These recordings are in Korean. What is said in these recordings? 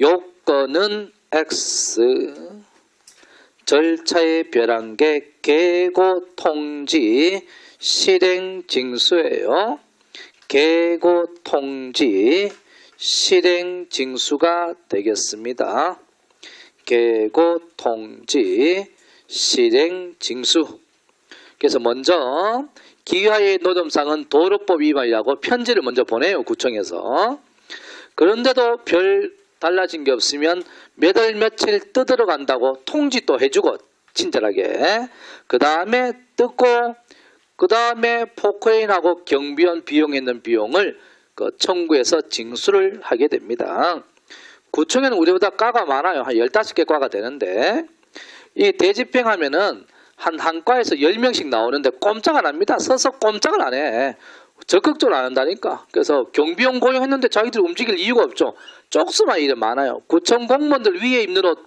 요건은 X 절차의 별한계 계고 통지 실행 징수예요. 계고 통지 실행 징수가 되겠습니다. 계고 통지 실행 징수. 그래서 먼저 기하의 노점상은 도로법 위반이라고 편지를 먼저 보내요 구청에서. 그런데도 별 달라진 게 없으면 몇월 며칠 뜯으러 간다고 통지 또 해주고 친절하게 그 다음에 뜯고 그 다음에 포크레인하고 경비원 비용했는 비용을 그 청구해서 징수를 하게 됩니다. 구청에는 우리보다 과가 많아요. 한 15개 과가 되는데 이 대집행하면은 한, 한 과에서 10명씩 나오는데 꼼짝 안 합니다. 서서 꼼짝을 안 해. 적극적으로 안 한다니까. 그래서 경비용 고용했는데 자기들 움직일 이유가 없죠. 쪽수만 일이 많아요. 구청 공무원들 위에 입는 옷,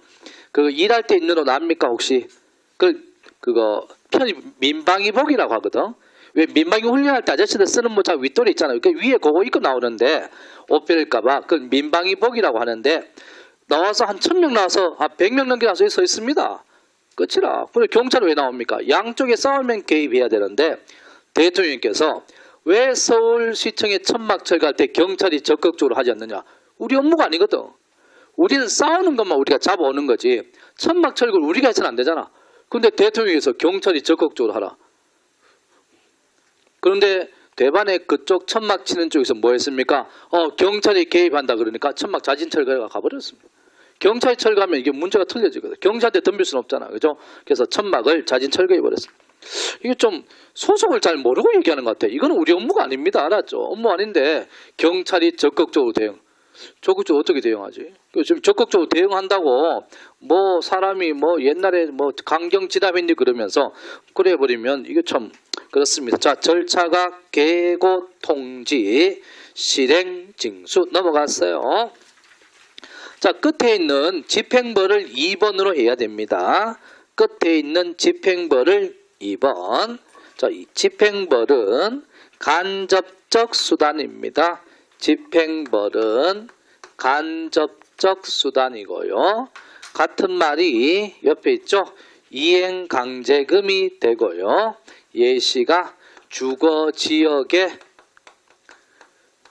그 일할 때 입는 옷 압니까 혹시? 그 그거 편히 민방위복이라고 하거든. 왜 민방위 훈련할 때 아저씨들 쓰는 모자 윗돌이 있잖아요. 그 위에 그거 입고 나오는데 옷 베릴까봐 그 민방위복이라고 하는데 나와서 한 천 명 나와서 한 백 명 넘게 나와서 서 있습니다. 끝이라. 근데 경찰은 왜 나옵니까? 양쪽에 싸우면 개입해야 되는데 대통령께서 왜 서울시청에 천막 철거할 때 경찰이 적극적으로 하지 않느냐? 우리 업무가 아니거든. 우리는 싸우는 것만 우리가 잡아오는 거지. 천막 철거를 우리가 해서는 안 되잖아. 근데 대통령께서 경찰이 적극적으로 하라. 그런데 대반에 그쪽 천막 치는 쪽에서 뭐 했습니까? 어, 경찰이 개입한다 그러니까 천막 자진 철거가 가버렸습니다. 경찰이 철거하면 이게 문제가 틀려지거든. 경찰한테 덤빌 수는 없잖아. 그죠? 그래서 천막을 자진 철거해버렸습니다. 이게 좀 소속을 잘 모르고 얘기하는 것 같아. 이거는 우리 업무가 아닙니다. 알았죠? 업무 아닌데 경찰이 적극적으로 대응. 적극적으로 어떻게 대응하지? 그 지금 적극적으로 대응한다고 뭐 사람이 뭐 옛날에 뭐 강경지답했니 그러면서 그래 버리면 이게 참 그렇습니다. 자 절차가 계고 통지 실행 징수 넘어갔어요. 자 끝에 있는 집행벌을 2번으로 해야 됩니다. 끝에 있는 집행벌을 2번. 자, 이 집행벌은 간접적 수단입니다. 집행벌은 간접적 수단이고요. 같은 말이 옆에 있죠. 이행 강제금이 되고요. 예시가 주거 지역의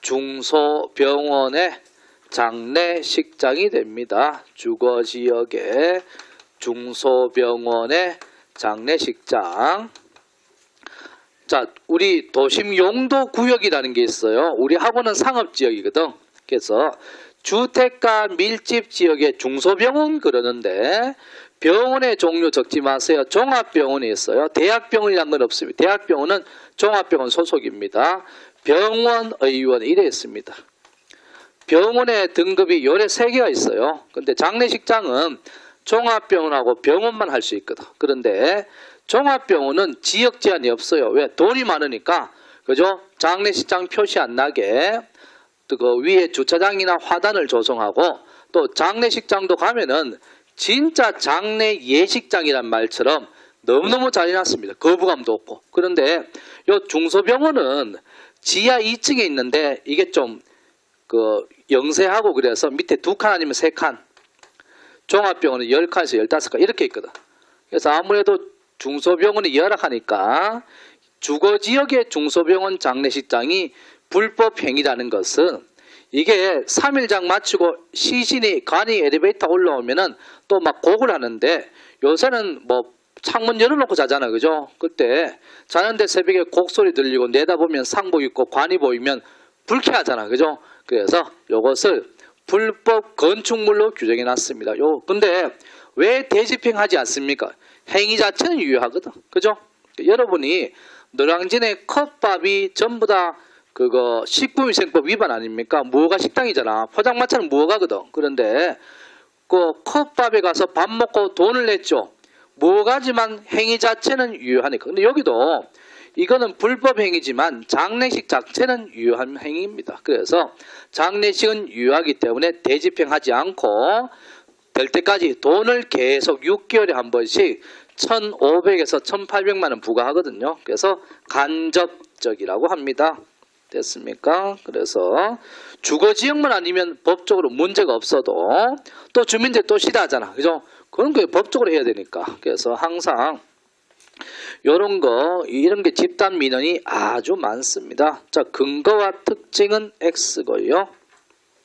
중소병원의 장례식장이 됩니다. 주거 지역의 중소병원의 장례식장. 자, 우리 도심 용도 구역이라는 게 있어요. 우리 학원은 상업 지역이거든. 그래서 주택가 밀집 지역의 중소병원 그러는데 병원의 종류 적지 마세요. 종합병원이 있어요. 대학병원이란 건 없습니다. 대학병원은 종합병원 소속입니다. 병원 의원 이래 있습니다. 병원의 등급이 요래 세 개가 있어요. 근데 장례식장은 종합병원하고 병원만 할 수 있거든. 그런데 종합병원은 지역 제한이 없어요. 왜? 돈이 많으니까. 그죠? 장례식장 표시 안 나게 그 위에 주차장이나 화단을 조성하고 또 장례식장도 가면은 진짜 장례 예식장이란 말처럼 너무너무 잘 해놨습니다. 거부감도 없고. 그런데 요 중소병원은 지하 2층에 있는데 이게 좀 그 영세하고 그래서 밑에 두 칸 아니면 세 칸. 종합병원은 10칸에서 15칸 이렇게 있거든. 그래서 아무래도 중소병원이 열악하니까 주거 지역의 중소병원 장례식장이 불법 행위라는 것은 이게 3일장 마치고 시신이 간이 엘리베이터 올라오면은 또 막 곡을 하는데 요새는 뭐 창문 열어놓고 자잖아 그죠? 그때 자는데 새벽에 곡소리 들리고 내다보면 상복 입고 관이 보이면 불쾌하잖아 그죠? 그래서 요것을 불법 건축물로 규정해 놨습니다. 요 근데 왜 대집행하지 않습니까? 행위 자체는 유효하거든. 그죠? 여러분이 노량진의 컵밥이 전부 다 그거 식품위생법 위반 아닙니까? 무허가 식당이잖아. 포장마차는 무허가거든. 그런데 그 컵밥에 가서 밥 먹고 돈을 냈죠. 무허가지만 행위 자체는 유효하니까. 근데 여기도 이거는 불법 행위지만 장례식 자체는 유효한 행위입니다. 그래서 장례식은 유효하기 때문에 대집행하지 않고 될 때까지 돈을 계속 6개월에 한 번씩 1,500에서 1,800만 원 부과하거든요. 그래서 간접적이라고 합니다. 됐습니까? 그래서 주거 지역만 아니면 법적으로 문제가 없어도 또 주민들 또 싫어하잖아. 그죠? 그런 게 법적으로 해야 되니까. 그래서 항상 요런 거 이런 게 집단 민원이 아주 많습니다. 자, 근거와 특징은 X고요.